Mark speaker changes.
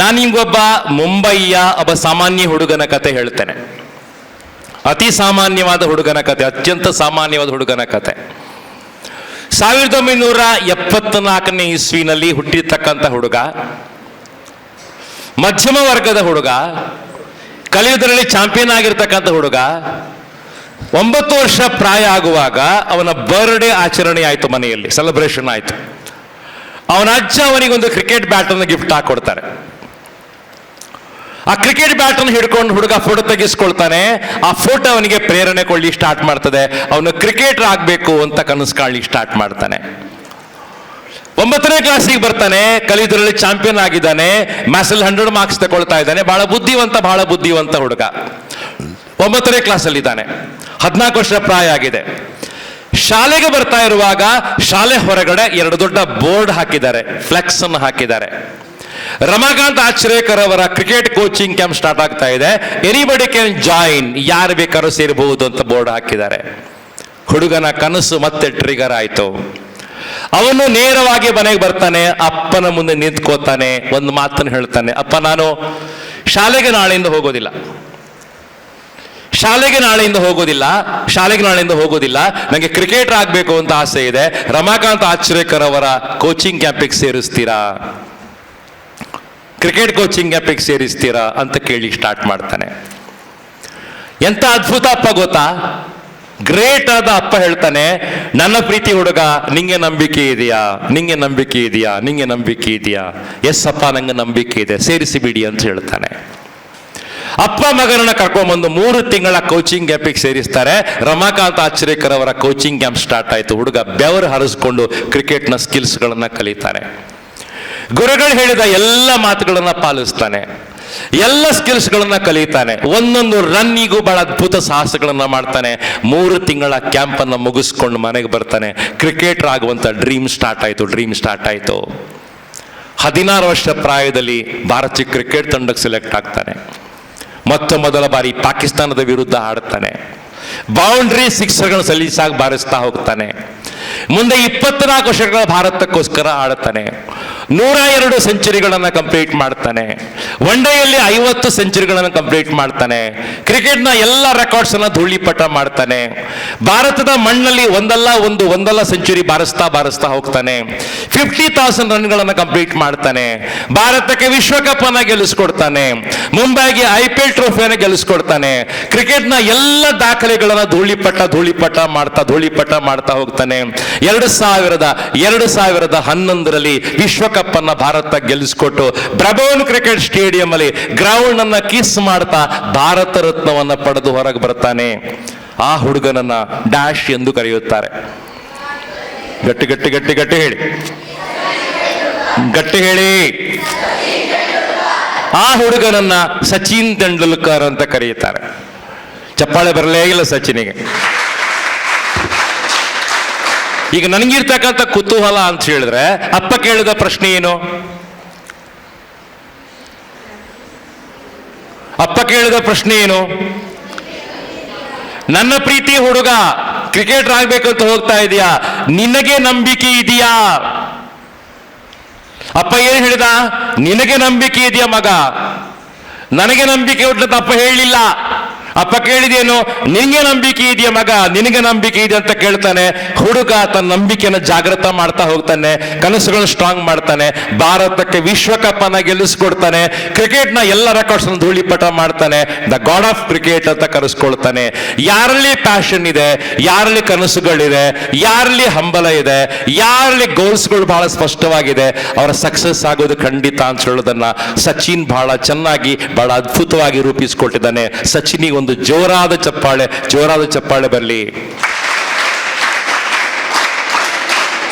Speaker 1: ನಾನು ನಿಮ್ಗೊಬ್ಬ ಒಬ್ಬ ಸಾಮಾನ್ಯ ಹುಡುಗನ ಕತೆ ಹೇಳ್ತೇನೆ. ಅತಿ ಸಾಮಾನ್ಯವಾದ ಹುಡುಗನ ಕತೆ, ಅತ್ಯಂತ ಸಾಮಾನ್ಯವಾದ ಹುಡುಗನ ಕತೆ. ಸಾವಿರದ ಒಂಬೈನೂರ ಎಪ್ಪತ್ನಾಲ್ಕನೇ ಇಸ್ವಿನಲ್ಲಿ ಹುಟ್ಟಿರ್ತಕ್ಕಂಥ ಹುಡುಗ, ಮಧ್ಯಮ ವರ್ಗದ ಹುಡುಗ ಕಲಿಯುವುದರಲ್ಲಿ ಚಾಂಪಿಯನ್ ಆಗಿರ್ತಕ್ಕಂಥ ಹುಡುಗ, ಒಂಬತ್ತು ವರ್ಷ ಪ್ರಾಯ ಆಗುವಾಗ ಅವನ ಬರ್ಡೇ ಆಚರಣೆ ಆಯಿತು ಮನೆಯಲ್ಲಿ ಸೆಲೆಬ್ರೇಷನ್ ಆಯಿತು. ಅವನ ಅಜ್ಜ ಅವನಿಗೊಂದು ಕ್ರಿಕೆಟ್ ಬ್ಯಾಟನ್ನು ಗಿಫ್ಟ್ ಹಾಕೊಡ್ತಾರೆ. ಆ ಕ್ರಿಕೆಟ್ ಬ್ಯಾಟ್ ಅನ್ನು ಹಿಡ್ಕೊಂಡು ಹುಡುಗ ಫೋಟೋ ತೆಗೆಸ್ಕೊಳ್ತಾನೆ, ಆ ಫೋಟೋ ಅವನಿಗೆ ಪ್ರೇರಣೆ ಕೊಳ್ಳಿ ಸ್ಟಾರ್ಟ್ ಮಾಡ್ತದೆ. ಅವನು ಕ್ರಿಕೆಟರ್ ಆಗಬೇಕು ಅಂತ ಕನಸು ಕಾಣ್ಲಿಕ್ಕೆ ಸ್ಟಾರ್ಟ್ ಮಾಡ್ತಾನೆ. ಒಂಬತ್ತನೇ ಕ್ಲಾಸಿಗೆ ಬರ್ತಾನೆ ಕಲಿದರಲ್ಲಿ ಚಾಂಪಿಯನ್ ಆಗಿದ್ದಾನೆ ಮ್ಯಾಸಲ್ ಹಂಡ್ರೆಡ್ ಮಾರ್ಕ್ಸ್ ತಗೊಳ್ತಾ ಇದ್ದಾನೆ. ಬಹಳ ಬುದ್ಧಿವಂತ ಬಹಳ ಬುದ್ಧಿವಂತ ಹುಡುಗ. ಒಂಬತ್ತನೇ ಕ್ಲಾಸಲ್ಲಿ ಇದ್ದಾನೆ. ಹದಿನಾಲ್ಕು ವರ್ಷ ಪ್ರಾಯ ಆಗಿದೆ. ಶಾಲೆಗೆ ಬರ್ತಾ ಇರುವಾಗ ಶಾಲೆ ಹೊರಗಡೆ ಎರಡು ದೊಡ್ಡ ಬೋರ್ಡ್ ಹಾಕಿದ್ದಾರೆ. ಫ್ಲೆಕ್ಸ್ ಅನ್ನು ಹಾಕಿದ್ದಾರೆ. ರಮಾಕಾಂತ್ ಆಚ್ರೇಕರ್ ಅವರ ಕ್ರಿಕೆಟ್ ಕೋಚಿಂಗ್ ಕ್ಯಾಂಪ್ ಸ್ಟಾರ್ಟ್ ಆಗ್ತಾ ಇದೆ. ಎನಿಬಡಿ ಕ್ಯಾನ್ ಜಾಯಿನ್ ಯಾರು ಬೇಕಾದ್ರೂ ಸೇರಬಹುದು ಅಂತ ಬೋರ್ಡ್ ಹಾಕಿದ್ದಾರೆ. ಹುಡುಗನ ಕನಸು ಮತ್ತೆ ಟ್ರಿಗರ್ ಆಯ್ತು. ಅವನು ನೇರವಾಗಿ ಮನೆಗೆ ಬರ್ತಾನೆ, ಅಪ್ಪನ ಮುಂದೆ ನಿಂತ್ಕೋತಾನೆ, ಒಂದು ಮಾತನ್ನು ಹೇಳ್ತಾನೆ, ಅಪ್ಪ, ನಾನು ಶಾಲೆಗೆ ನಾಳೆಯಿಂದ ಹೋಗೋದಿಲ್ಲ. ಶಾಲೆಗೆ ನಾಳೆಯಿಂದ ಹೋಗೋದಿಲ್ಲ, ಶಾಲೆಗೆ ನಾಳೆಯಿಂದ ಹೋಗೋದಿಲ್ಲ. ನನಗೆ ಕ್ರಿಕೆಟರ್ ಆಗಬೇಕು ಅಂತ ಆಸೆ ಇದೆ. ರಮಾಕಾಂತ್ ಆಚ್ರೇಕರ್ ಅವರ ಕೋಚಿಂಗ್ ಕ್ಯಾಂಪಿಗೆ ಸೇರಿಸ್ತೀರಾ? ಕ್ರಿಕೆಟ್ ಕೋಚಿಂಗ್ ಕ್ಯಾಂಪಿಗೆ ಸೇರಿಸ್ತೀರಾ ಅಂತ ಕೇಳಿ ಸ್ಟಾರ್ಟ್ ಮಾಡ್ತಾನೆ. ಎಂತ ಅದ್ಭುತ ಅಪ್ಪ ಗೊತ್ತಾ? ಗ್ರೇಟ್ ಆದ ಅಪ್ಪ ಹೇಳ್ತಾನೆ, ನನ್ನ ಪ್ರೀತಿ ಹುಡುಗ, ನಿಂಗೆ ನಂಬಿಕೆ ಇದೆಯಾ? ನಿಂಗೆ ನಂಬಿಕೆ ಇದೆಯಾ? ನಿಂಗೆ ನಂಬಿಕೆ ಇದೆಯಾ? ಎಸ್ ಅಪ್ಪ, ನಂಗೆ ನಂಬಿಕೆ ಇದೆ, ಸೇರಿಸಿ ಬಿಡಿ ಅಂತ ಹೇಳ್ತಾನೆ. ಅಪ್ಪ ಮಗನನ್ನ ಕರ್ಕೊಂಡ್ಬಂದು ಮೂರು ತಿಂಗಳ ಕೋಚಿಂಗ್ ಕ್ಯಾಂಪಿಗೆ ಸೇರಿಸ್ತಾರೆ. ರಮಾಕಾಂತ್ ಆಚರೇಕರ್ ಅವರ ಕೋಚಿಂಗ್ ಕ್ಯಾಂಪ್ ಸ್ಟಾರ್ಟ್ ಆಯಿತು. ಹುಡುಗ ಬೆವರು ಹರಿಸ್ಕೊಂಡು ಕ್ರಿಕೆಟ್ನ ಸ್ಕಿಲ್ಸ್ಗಳನ್ನು ಕಲಿತಾನೆ. ಗುರುಗಳು ಹೇಳಿದ ಎಲ್ಲ ಮಾತುಗಳನ್ನು ಪಾಲಿಸ್ತಾನೆ. ಎಲ್ಲ ಸ್ಕಿಲ್ಸ್ಗಳನ್ನ ಕಲಿತಾನೆ. ಒಂದೊಂದು ರನ್ನಿಗೂ ಬಹಳ ಅದ್ಭುತ ಸಾಹಸಗಳನ್ನ ಮಾಡ್ತಾನೆ. ಮೂರು ತಿಂಗಳ ಕ್ಯಾಂಪ್ ಅನ್ನ ಮುಗಿಸ್ಕೊಂಡು ಮನೆಗೆ ಬರ್ತಾನೆ. ಕ್ರಿಕೆಟರ್ ಆಗುವಂತ ಡ್ರೀಮ್ ಸ್ಟಾರ್ಟ್ ಆಯಿತು ಡ್ರೀಮ್ ಸ್ಟಾರ್ಟ್ ಆಯಿತು. ಹದಿನಾರು ವರ್ಷ ಪ್ರಾಯದಲ್ಲಿ ಭಾರತೀಯ ಕ್ರಿಕೆಟ್ ತಂಡಕ್ಕೆ ಸೆಲೆಕ್ಟ್ ಆಗ್ತಾನೆ. ಮೊತ್ತ ಮೊದಲ ಬಾರಿ ಪಾಕಿಸ್ತಾನದ ವಿರುದ್ಧ ಆಡ್ತಾನೆ. ಬೌಂಡ್ರಿ ಸಿಕ್ಸರ್ಗಳನ್ನು ಸಲೀಸಾಗಿ ಬಾರಿಸ್ತಾ ಹೋಗ್ತಾನೆ. ಮುಂದೆ ಇಪ್ಪತ್ನಾಲ್ಕು ವರ್ಷಗಳ ಭಾರತಕ್ಕೋಸ್ಕರ ಆಡುತ್ತಾನೆ ನೂರ ಎರಡು ಸೆಂಚುರಿಗಳನ್ನು ಕಂಪ್ಲೀಟ್ ಮಾಡ್ತಾನೆ. ಒನ್ ಡೇಯಲ್ಲಿ ಐವತ್ತು ಸೆಂಚುರಿಗಳನ್ನು ಕಂಪ್ಲೀಟ್ ಮಾಡ್ತಾನೆ. ಕ್ರಿಕೆಟ್ನ ಎಲ್ಲ ರೆಕಾರ್ಡ್ಸ್ ಅನ್ನ ಧೂಳಿಪಟ ಮಾಡ್ತಾನೆ. ಭಾರತದ ಮಣ್ಣಲ್ಲಿ ಒಂದಲ್ಲ ಒಂದು, ಒಂದಲ್ಲ ಸೆಂಚುರಿ ಬಾರಿಸ್ತಾ ಬಾರಿಸ್ತಾ ಹೋಗ್ತಾನೆ. ಫಿಫ್ಟಿ ತೌಸಂಡ್ ರನ್ಗಳನ್ನು ಕಂಪ್ಲೀಟ್ ಮಾಡ್ತಾನೆ. ಭಾರತಕ್ಕೆ ವಿಶ್ವಕಪ್ ಅನ್ನ ಗೆಲ್ಲಿಸ್ಕೊಡ್ತಾನೆ. ಮುಂಬೈಗೆ ಐ ಪಿ ಎಲ್ ಟ್ರೋಫಿಯನ್ನು ಗೆಲ್ಲಿಸ್ಕೊಡ್ತಾನೆ. ಕ್ರಿಕೆಟ್ನ ಎಲ್ಲ ದಾಖಲೆಗಳನ್ನ ಧೂಳಿಪಟ ಧೂಳಿಪಟ ಮಾಡ್ತಾ ಧೂಳಿಪಟ ಮಾಡ್ತಾ ಹೋಗ್ತಾನೆ. ಎರಡು ಸಾವಿರದ ಎರಡು ಸಾವಿರದ ಹನ್ನೊಂದರಲ್ಲಿ ವಿಶ್ವಕಪ್ ಅನ್ನ ಭಾರತ ಗೆಲ್ಲಿಸ್ಕೊಟ್ಟು ಬ್ರಬೋನ್ ಕ್ರಿಕೆಟ್ ಸ್ಟೇಡಿಯಂ ಅಲ್ಲಿ ಗ್ರೌಂಡ್ ಅನ್ನ ಕಿಸ್ ಮಾಡ್ತಾ ಭಾರತ ರತ್ನವನ್ನ ಪಡೆದು ಹೊರಗೆ ಬರ್ತಾನೆ. ಆ ಹುಡುಗನನ್ನ ಡ್ಯಾಶ್ ಎಂದು ಕರೆಯುತ್ತಾರೆ. ಗಟ್ಟಿ ಗಟ್ಟಿ ಗಟ್ಟಿ ಗಟ್ಟಿ ಹೇಳಿ. ಗಟ್ಟಿ ಹೇಳಿ. ಆ ಹುಡುಗನನ್ನ ಸಚಿನ್ ತೆಂಡೂಲ್ಕರ್ ಅಂತ ಕರೆಯುತ್ತಾರೆ. ಚಪ್ಪಾಳೆ ಬರಲೇ ಇಲ್ಲ ಸಚಿನಿಗೆ. ಈಗ ನನಗಿರ್ತಕ್ಕಂಥ ಕುತೂಹಲ ಅಂತ ಹೇಳಿದ್ರೆ ಅಪ್ಪ ಕೇಳಿದ ಪ್ರಶ್ನೆ ಏನು? ಅಪ್ಪ ಕೇಳಿದ ಪ್ರಶ್ನೆ ಏನು? ನನ್ನ ಪ್ರೀತಿ ಹುಡುಗ, ಕ್ರಿಕೆಟರ್ ಆಗ್ಬೇಕಂತ ಹೋಗ್ತಾ ಇದೆಯಾ? ನಿನಗೆ ನಂಬಿಕೆ ಇದೆಯಾ? ಅಪ್ಪ ಏನು ಹೇಳಿದ? ನಿನಗೆ ನಂಬಿಕೆ ಇದೆಯಾ ಮಗ? ನನಗೆ ನಂಬಿಕೆ ಉಂಟು ಅಪ್ಪ ಹೇಳಿಲ್ಲ. ಅಪ್ಪ ಕೇಳಿದೇನು ನಿನಗೆ ನಂಬಿಕೆ ಇದೆಯಾ ಮಗ? ನಿನಗೆ ನಂಬಿಕೆ ಇದೆ ಅಂತ ಕೇಳ್ತಾನೆ. ಹುಡುಗ ತನ್ನ ನಂಬಿಕೆಯನ್ನು ಜಾಗೃತ ಮಾಡ್ತಾ ಹೋಗ್ತಾನೆ. ಕನಸುಗಳನ್ನು ಸ್ಟ್ರಾಂಗ್ ಮಾಡ್ತಾನೆ. ಭಾರತಕ್ಕೆ ವಿಶ್ವಕಪ್ ಅನ್ನ ಗೆಲ್ಲಿಸ್ಕೊಡ್ತಾನೆ. ಕ್ರಿಕೆಟ್ನ ಎಲ್ಲ ರೆಕಾರ್ಡ್ಸ್ ಧೂಳಿಪಟ ಮಾಡ್ತಾನೆ. ದ ಗಾಡ್ ಆಫ್ ಕ್ರಿಕೆಟ್ ಅಂತ ಕರೆಸ್ಕೊಳ್ತಾನೆ. ಯಾರಲ್ಲಿ ಪ್ಯಾಷನ್ ಇದೆ? ಯಾರಲ್ಲಿ ಕನಸುಗಳಿದೆ? ಯಾರಲ್ಲಿ ಹಂಬಲ ಇದೆ? ಯಾರಲ್ಲಿ ಗೋಲ್ಸ್ಗಳು ಬಹಳ ಸ್ಪಷ್ಟವಾಗಿದೆ? ಅವರ ಸಕ್ಸಸ್ ಆಗೋದು ಖಂಡಿತ ಅಂತ ಹೇಳೋದನ್ನ ಸಚಿನ್ ಬಹಳ ಚೆನ್ನಾಗಿ, ಬಹಳ ಅದ್ಭುತವಾಗಿ ರೂಪಿಸಿಕೊಟ್ಟಿದ್ದಾನೆ. ಸಚಿನಿಗೆ ಒಂದು ಜೋರಾದ ಚಪ್ಪಾಳೆ ಜೋರಾದ ಚಪ್ಪಾಳೆ ಬರಲಿ.